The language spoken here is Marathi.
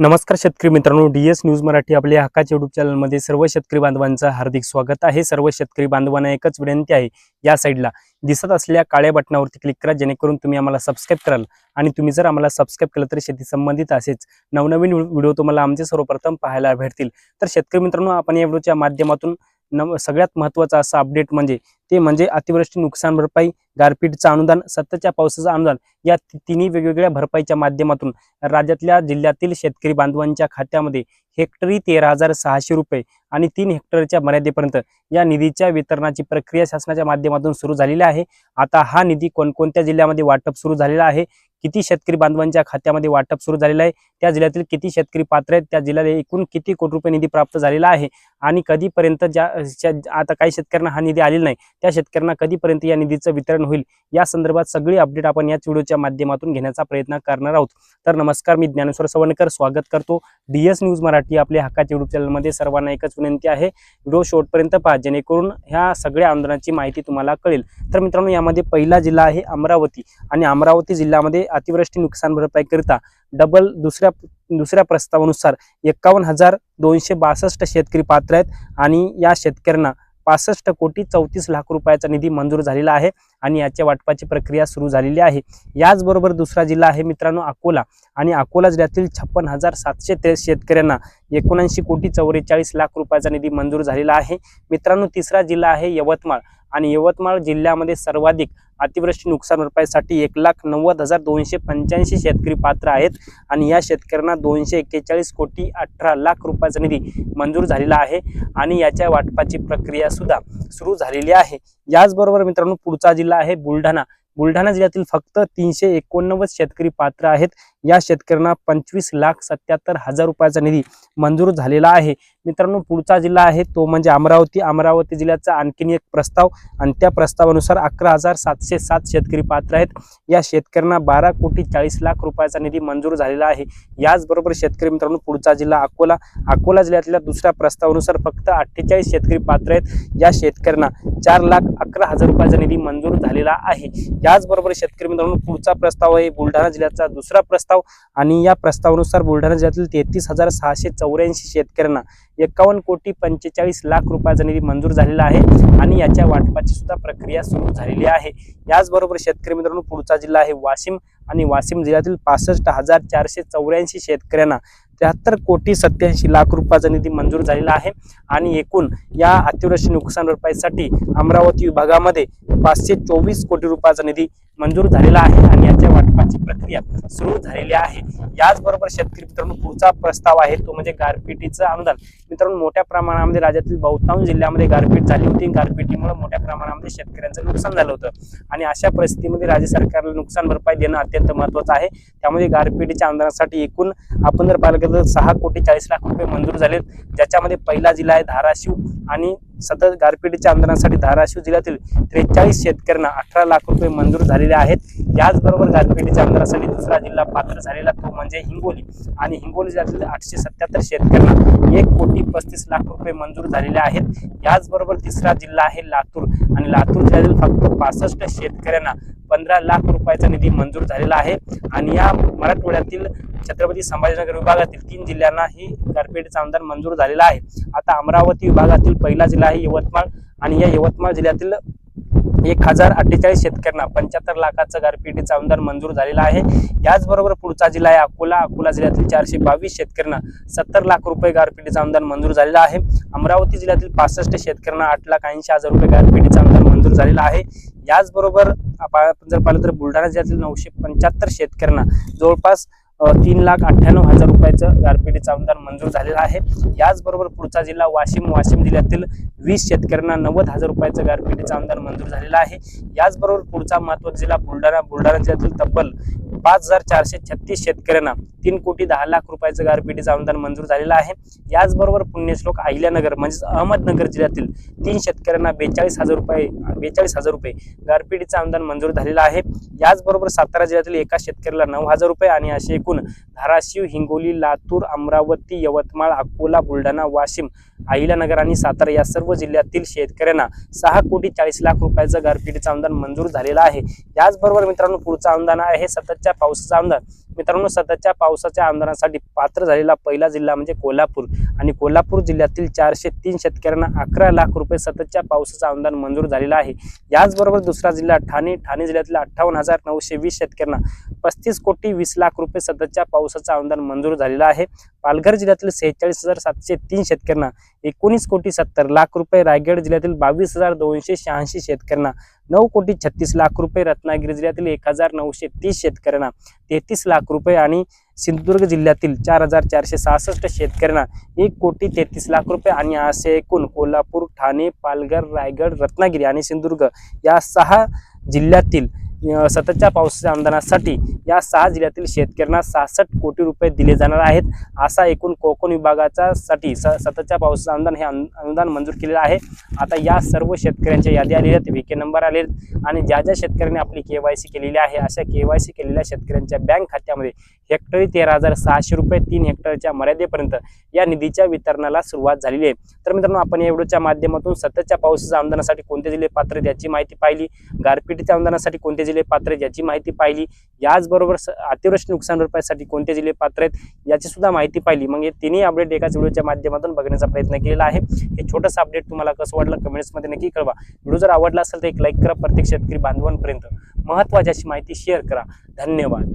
नमस्कार शेतकरी मित्रांनो डी एस न्यूज मराठी आपल्या हक्काच्या युट्यूब चॅनलमध्ये सर्व शेतकरी बांधवांचं हार्दिक स्वागत आहे. सर्व शेतकरी बांधवांना एकच विनंती आहे या साईडला दिसत असलेल्या काळ्या बटनावरती क्लिक करा जेणेकरून तुम्ही आम्हाला सबस्क्राईब कराल. आणि तुम्ही जर आम्हाला सबस्क्राईब केलं तर शेती संबंधित असेच नवनवीन व्हिडिओ तुम्हाला आमचे सर्वप्रथम पाहायला भेटतील. तर शेतकरी मित्रांनो आपण या व्हिडिओच्या माध्यमातून नम सगळ्यात महत्त्वाचा असा अपडेट म्हणजे ते म्हणजे अतिवृष्टी नुकसान भरपाई गारपीटचं अनुदान सततच्या पावसाचं अनुदान या तिन्ही वेगवेगळ्या भरपाईच्या माध्यमातून राज्यातल्या जिल्ह्यातील शेतकरी बांधवांच्या खात्यामध्ये हेक्टरी तेरा हजार सहाशे रुपये आणि तीन हेक्टरच्या मर्यादेपर्यंत या निधीच्या वितरणाची प्रक्रिया शासनाच्या माध्यमातून सुरू झालेली आहे. आता हा निधी कोणकोणत्या जिल्ह्यामध्ये वाटप सुरू झालेला आहे? किती शेतकरी बांधवांच्या खात्यामध्ये वाटप सुरू झालेलं आहे? त्या जिल्ह्यातील किती शेतकरी पात्र आहेत त्या जिल्ह्याला एकूण किती कोटी रुपये निधी प्राप्त झालेला आहे आणि कधीपर्यंत ज्या आता काही शेतकऱ्यांना हा निधी आलेला नाही त्या शेतकऱ्यांना कधीपर्यंत या निधीचं वितरण होईल या संदर्भात सगळी अपडेट आपण याच व्हिडिओच्या माध्यमातून घेण्याचा प्रयत्न करणार आहोत. तर नमस्कार मी ज्ञानेश्वर सवणकर स्वागत करतो. डी एस न्यूज मराठी आपल्या हक्काच्या युट्यूब चॅनलमध्ये सर्वांना एकच विनंती आहे व्हिडिओ शेवटपर्यंत पहा जेणेकरून ह्या सगळ्या आंदोलनाची माहिती तुम्हाला कळेल. तर मित्रांनो यामध्ये पहिला जिल्हा आहे अमरावती आणि अमरावती जिल्ह्यामध्ये अतिवृष्टी नुकसान भरपाईकरिता डबल दुसऱ्या दुसऱ्या प्रस्तावानुसार एकावन्न हजार दोनशे बासष्ट शेतकरी पात्र आहेत आणि या शेतकऱ्यांना पासष्ट कोटी चौतीस लाख रुपयाचा निधी मंजूर झालेला आहे आणि याच्या वाटपाची प्रक्रिया सुरू झालेली आहे. याचबरोबर दुसरा जिल्हा आहे मित्रांनो अकोला आणि अकोला जिल्ह्यातील छप्पन हजार सातशे ते शेतकऱ्यांना एकोणऐंशी कोटी चौवेचाळीस लाख रुपयाचा निधी मंजूर झालेला आहे. मित्रांनो तिसरा जिल्हा आहे यवतमाळ. आणि यवतमाळ जिल्ह्यामध्ये सर्वाधिक अतिवृष्टी नुकसान भरपाईसाठी एक लाख नव्वद हजार दोनशे पंच्याऐंशी शेतकरी पात्र आहेत. आणि या शेतकऱ्यांना दोनशे एक्केचाळीस कोटी अठरा लाख रुपयाचा निधी मंजूर झालेला आहे. आणि याच्या वाटपाची प्रक्रिया सुद्धा सुरू झालेली आहे. याचबरोबर मित्रांनो पुढचा जिल्हा आहे बुलढाणा. बुलढाणा जिल्ह्यातील फक्त तीनशे एकोणनव्वद शेतकरी पात्र आहेत. या शेतकऱ्यांना पंचवीस लाख सत्याहत्तर हजार रुपयाचा निधी मंजूर झालेला आहे. मित्रांनो पुढचा जिल्हा आहे तो म्हणजे अमरावती. अमरावती जिल्ह्याचा आणखीन एक प्रस्ताव आणि त्या प्रस्तावानुसार अकरा हजार सातशे सात शेतकरी पात्र आहेत. या शेतकऱ्यांना बारा कोटी चाळीस लाख रुपयाचा निधी मंजूर झालेला आहे. याचबरोबर शेतकरी मित्रांनो पुढचा जिल्हा अकोला. अकोला जिल्ह्यातल्या दुसऱ्या प्रस्तावानुसार फक्त अठ्ठेचाळीस शेतकरी पात्र आहेत. या शेतकऱ्यांना चार लाख अकरा हजार रुपयाचा निधी मंजूर झालेला आहे. याचबरोबर शेतकरी मित्रांनो पुढचा प्रस्ताव आहे बुलढाणा जिल्ह्याचा दुसरा प्रस्ताव. आणि या प्रस्तावानुसार बुलढाणा जिल्ह्यातील तेहतीस हजार सहाशे चौऱ्याऐंशी शेतकऱ्यांना एकावन्न कोटी पंचेचाळीस लाख रुपयाचा निधी मंजूर झालेला आहे आणि याच्या वाटपाची सुद्धा प्रक्रिया सुरू झालेली आहे. याचबरोबर शेतकरी मित्रांनो पुढचा जिल्हा आहे वाशिम आणि वाशिम जिल्ह्यातील पासष्ट हजार चारशे चौऱ्याऐंशी शेतकऱ्यांना त्र्याहत्तर कोटी सत्याऐंशी लाख रुपयाचा निधी मंजूर झालेला आहे. आणि एकूण या अतिवृष्टी नुकसान भरपाईसाठी अमरावती विभागामध्ये पाचशे चोवीस कोटी रुपयाचा निधी मंजूर झालेला आहे आणि याच्या वाटपाची प्रक्रिया सुरू झालेली आहे. याचबरोबर शेतकरी मित्रांनो पुढचा प्रस्ताव आहे तो म्हणजे गारपिटीचं अनुदान. मित्रांनो मोठ्या प्रमाणामध्ये राज्यातील बहुतांश जिल्ह्यामध्ये गारपीट झाली होती. गारपिटीमुळे मोठ्या प्रमाणामध्ये शेतकऱ्यांचं नुकसान झालं होतं. आणि अशा परिस्थितीमध्ये राज्य सरकारला नुकसान भरपाई देणं अत्यंत महत्त्वाचं आहे. त्यामध्ये गारपिटीच्या अनुदानासाठी एकूण आपण जर पाहिलं गेलं सहा कोटी चाळीस लाख रुपये मंजूर झालेत. ज्याच्यामध्ये पहिला जिल्हा आहे धाराशिव आणि सतत गारपिटीच्या आंदोलनासाठी धाराशिव जिल्ह्यातील त्रेचाळीस शेतकऱ्यांना अठरा लाख रुपये मंजूर झालेले आहेत. याचबरोबर गारपिटीच्या आंदोलनासाठी दुसरा जिल्हा पात्र झालेला तो म्हणजे हिंगोली. आणि हिंगोली जिल्ह्यातील आठशे सत्याहत्तर शेतकऱ्यांना एक कोटी पस्तीस लाख रुपये मंजूर झालेले आहेत. याचबरोबर तिसरा जिल्हा आहे लातूर. आणि लातूर जिल्ह्यातील फक्त पासष्ट शेतकऱ्यांना पंधरा लाख रुपयाचा निधी मंजूर झालेला आहे. आणि या मराठवाड्यातील छत्रपती संभाजीनगर विभागातील तीन जिल्ह्यांना ही गारपीटीचा अनुदान मंजूर झालेला आहे. आता अमरावती विभागातील पहिला जिल्हा आहे यवतमाळ आणि या यवतमाळ जिल्ह्यातील एक हजार अठ्ठेचाळीस शेतकऱ्यांना पंच्याहत्तर लाखाचं गारपिटीचं अनुदान मंजूर झालेलं आहे. याचबरोबर पुढचा जिल्हा आहे अकोला. अकोला जिल्ह्यातील चारशे बावीस शेतकऱ्यांना सत्तर लाख रुपये गारपिटीचं अनुदान मंजूर झालेलं आहे. अमरावती जिल्ह्यातील पासष्ट शेतकऱ्यांना आठ लाख ऐंशी हजार रुपये गारपिटीचं अनुदान मंजूर झालेलं आहे. याचबरोबर आपण जर पाहिलं तर बुलढाणा जिल्ह्यातील नऊशे पंच्याहत्तर शेतकऱ्यांना जवळपास तीन लाख अठ्ठ्याण्णव हजार रुपयाचं गारपिटीचा अनुदान मंजूर झालेलं आहे. याचबरोबर पुढचा जिल्हा वाशिम वाशिम जिल्ह्यातील वीस शेतकऱ्यांना नव्वद हजार रुपयाचं गारपिटीचा अनुदान मंजूर झालेलं आहे. याचबरोबर पुढचा महत्त्वाचा जिल्हा बुलढाणा बुलढाणा जिल्ह्यातील तब्बल पाच हजार चारशे छत्तीस शेतकऱ्यांना तीन कोटी दहा लाख रुपयाचं गारपिटीचं अनुदान मंजूर झालेलं आहे. याचबरोबर पुण्यश्लोक अहिल्यानगर म्हणजेच अहमदनगर जिल्ह्यातील तीन शेतकऱ्यांना बेचाळीस हजार रुपये बेचाळीस हजार रुपये गारपिटीचं अनुदान मंजूर झालेलं आहे. याचबरोबर सातारा जिल्ह्यातील एका शेतकऱ्याला नऊ हजार रुपये आणि असे एकूण धाराशिव हिंगोली लातूर अमरावती यवतमाळ अकोला बुलढाणा वाशिम अहिल्यानगर आणि सातारा या सर्व जिल्ह्यातील शेतकऱ्यांना सहा कोटी चाळीस लाख रुपयाचं गारपिटीचं अनुदान मंजूर झालेलं आहे. याचबरोबर मित्रांनो पुढचं अनुदान आहे सततच्या पावसाचं अनुदान मित्रांनो सध्याच्या पावसाच्या आमदारांसाठी पात्र झालेला पहिला जिल्हा म्हणजे कोल्हापूर. आणि कोल्हापूर जिल्ह्यातील चारशे तीन शेतकऱ्यांना अकरा लाख रुपये सततच्या पावसाचं अनुदान मंजूर झालेलं आहे. याचबरोबर दुसरा जिल्हा ठाणे ठाणे जिल्ह्यातील अठ्ठावन्न हजार नऊशे वीस शेतकऱ्यांना पस्तीस कोटी वीस लाख रुपये सततच्या पावसाचं अनुदान मंजूर झालेलं आहे. पालघर जिल्ह्यातील सेहेचाळीस हजार सातशे तीन शेतकऱ्यांना एकोणीस कोटी सत्तर लाख रुपये रायगड जिल्ह्यातील बावीस हजार दोनशे शहाऐंशी शेतकऱ्यांना नऊ कोटी छत्तीस लाख रुपये रत्नागिरी जिल्ह्यातील एक हजार नऊशे तीस शेतकऱ्यांना तेहतीस लाख रुपये आणि सिंधुदुर्ग जिल्ह्यातील चार हजार चारशे सहासष्ट शेतकऱ्यांना एक कोटी तेहतीस लाख रुपये आणि असे एकूण कोल्हापूर ठाणे पालघर रायगड रत्नागिरी आणि सिंधुदुर्ग या सहा जिल्ह्यातील सततच्या पावसाच्या अनुदानासाठी या सहा जिल्ह्यातील शेतकऱ्यांना सहासष्ट कोटी रुपये दिले जाणार आहेत. असा एकूण कोकण विभागाचा साठी स सततच्या पावसाचं अनुदान हे अनु- अनुदान मंजूर केलेलं आहे. आता या सर्व शेतकऱ्यांच्या यादी आलेल्या आहेत. व्ही के नंबर आले आहेत. आणि ज्या ज्या शेतकऱ्यांनी आपली के वाय सी केलेली आहे अशा के वाय सी केलेल्या शेतकऱ्यांच्या बँक खात्यामध्ये हेक्टरी तेरा हजार सहाशे रुपये तीन हेक्टरच्या मर्यादेपर्यंत या निधीच्या वितरणाला सुरुवात झालेली आहे. तर मित्रांनो आपण या व्हिडिओच्या माध्यमातून सततच्या पावसाच्या अनुदानासाठी कोणते जिल्हे पात्र याची माहिती पाहिली. गारपिटीच्या अनुदानासाठी कोणते जिल्हे पात्र आहेत याची माहिती पाहिली. याचबरोबर अतिवृष्टी नुकसान भरपाईसाठी कोणते जिल्हे पात्र आहेत याची सुद्धा माहिती पाहिली. मग हे तिन्ही अपडेट एकाच व्हिडिओच्या माध्यमातून बघण्याचा प्रयत्न केलेला आहे. हे छोटंसं अपडेट तुम्हाला कसं वाटलं कमेंट्समध्ये नक्की कळवा. व्हिडिओ जर आवडला असेल तर एक लाईक करा. प्रत्येक शेतकरी बांधवांपर्यंत महत्त्वाची अशी माहिती शेअर करा. धन्यवाद.